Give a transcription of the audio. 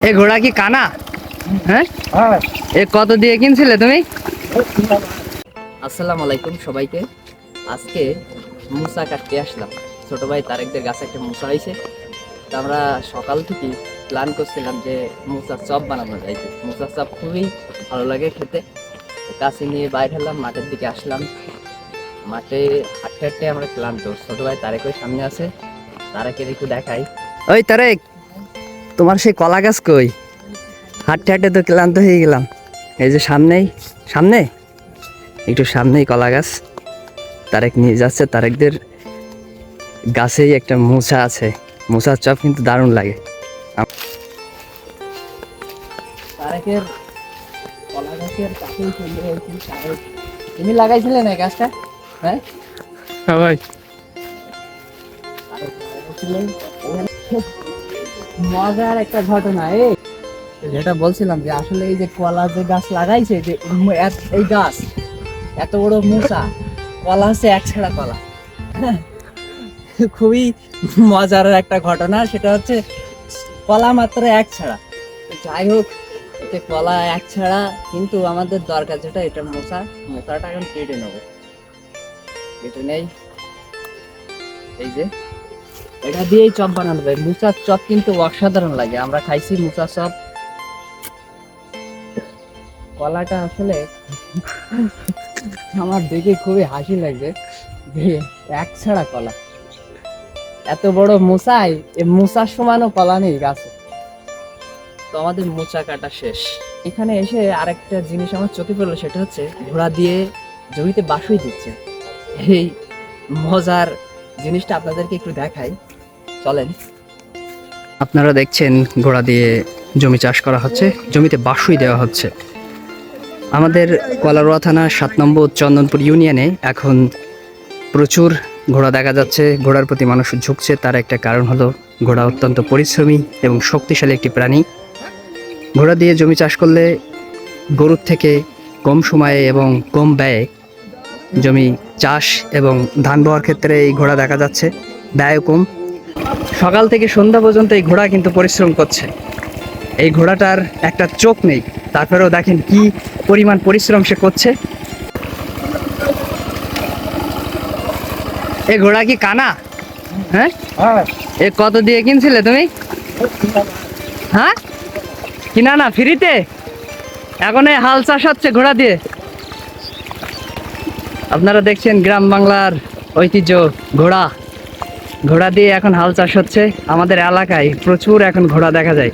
এ ঘোড়া কি কানা? হ্যাঁ? হ্যাঁ। এ কত দিয়ে কিনছিলে তুমি? আসসালামু আলাইকুম সবাইকে। আজকে মুসা কাটতে আসলাম। ছোট ভাই তারেকদের গাছে একটা মুসা হয়েছে তো আমরা সকাল থেকে প্ল্যান করছিলাম যে মুসার চপ বানানো যায় মুসার চপ খুবই ভালো লাগে খেতে। কাছে নিয়ে বাইরে হলাম মাঠের দিকে আসলাম। মাঠে হাঁটতে হাঁটতে আমরা ক্লান্ত। ছোট ভাই তারেক ওই সামনে আছে। তারেকের একটু দেখাই। ওই তারেক তোমার সেই কলা গাছ কই? হাঁটতে হাঁটতে তো ক্লান্ত হয়ে গেলাম। এই যে সামনেই সামনে? একটু সামনেই কলা গাছ। তারেক নিয়ে যাচ্ছে তারেকদের গাছেই একটা মোচা আছে। মোচার চপ কিন্তু দারুণ লাগে। তারেকের কলা গাছের তুমি লাগাইছিলে না গাছটা? হ্যাঁ? ভাই। লাগাইছিলেন। ওখানে মজার একটা ঘটনা, এই। যেটা বলছিলাম যে আসলে এই যে কলা যে গাছ লাগাইছে, যে এই গাছ, এত বড় মোচা কলা হচ্ছে এক ছেঁড়া কলা। খুবই মজার একটা ঘটনা, সেটা হচ্ছে কলা মাত্র এক ছাড়া। যাই হোক, এতে কলা এক ছাড়া, কিন্তু আমাদের দরকার যেটা, এটা মোচা মোচাটা এখন কেটে নেব। কেটে নেই। এই যে এটা দিয়েই চপ বানানো যায় মুচার চপ কিন্তু অসাধারণ লাগে, আমরা খাইছি মুচার চপ। কলাটা আসলে আমার দেখে খুবই হাসি লাগবে যে এক ছাড়া কলা। এত বড় মুসাই, এ মুসার সমানও কলা নেই গাছে। তো আমাদের মোচা কাটা শেষ। এখানে এসে আরেকটা জিনিস আমার চোখে পড়ল, সেটা হচ্ছে ঘোড়া দিয়ে জমিতে বাসুই দিচ্ছে। এই মজার জিনিসটা আপনাদেরকে একটু দেখাই। চলেন। আপনারা দেখছেন ঘোড়া দিয়ে জমি চাষ করা হচ্ছে, জমিতে বাসুই দেওয়া হচ্ছে। আমাদের কলারোয়া থানা সাত নম্বর চন্দনপুর ইউনিয়নে এখন প্রচুর ঘোড়া দেখা যাচ্ছে। ঘোড়ার প্রতি মানুষ ঝুঁকছে, তার একটা কারণ হলো ঘোড়া অত্যন্ত পরিশ্রমী এবং শক্তিশালী একটি প্রাণী। ঘোড়া দিয়ে জমি চাষ করলে গরুর থেকে কম সময়ে এবং কম ব্যয়ে জমি চাষ এবং ধান বওয়ার ক্ষেত্রে এই ঘোড়া দেখা যাচ্ছে। ব্যয় কম। সকাল থেকে সন্ধ্যা পর্যন্ত এই ঘোড়া কিন্তু পরিশ্রম করছে। এই ঘোড়াটার একটা চোখ নেই তারপরেও দেখেন কি পরিমাণ পরিশ্রম সে করছে। এ ঘোড়া কি কানা? হ্যাঁ? হ্যাঁ। এ কত দিয়ে কিনছিলে তুমি? হ্যাঁ? কিনা না ফ্রিতে? এখন এই হাল চাষ হচ্ছে ঘোড়া দিয়ে। আপনারা দেখছেন গ্রাম বাংলার ঐতিহ্য ঘোড়া। ঘোড়া দিয়ে এখন হাল চাষ হচ্ছে। আমাদের এলাকায় প্রচুর এখন ঘোড়া দেখা যায়।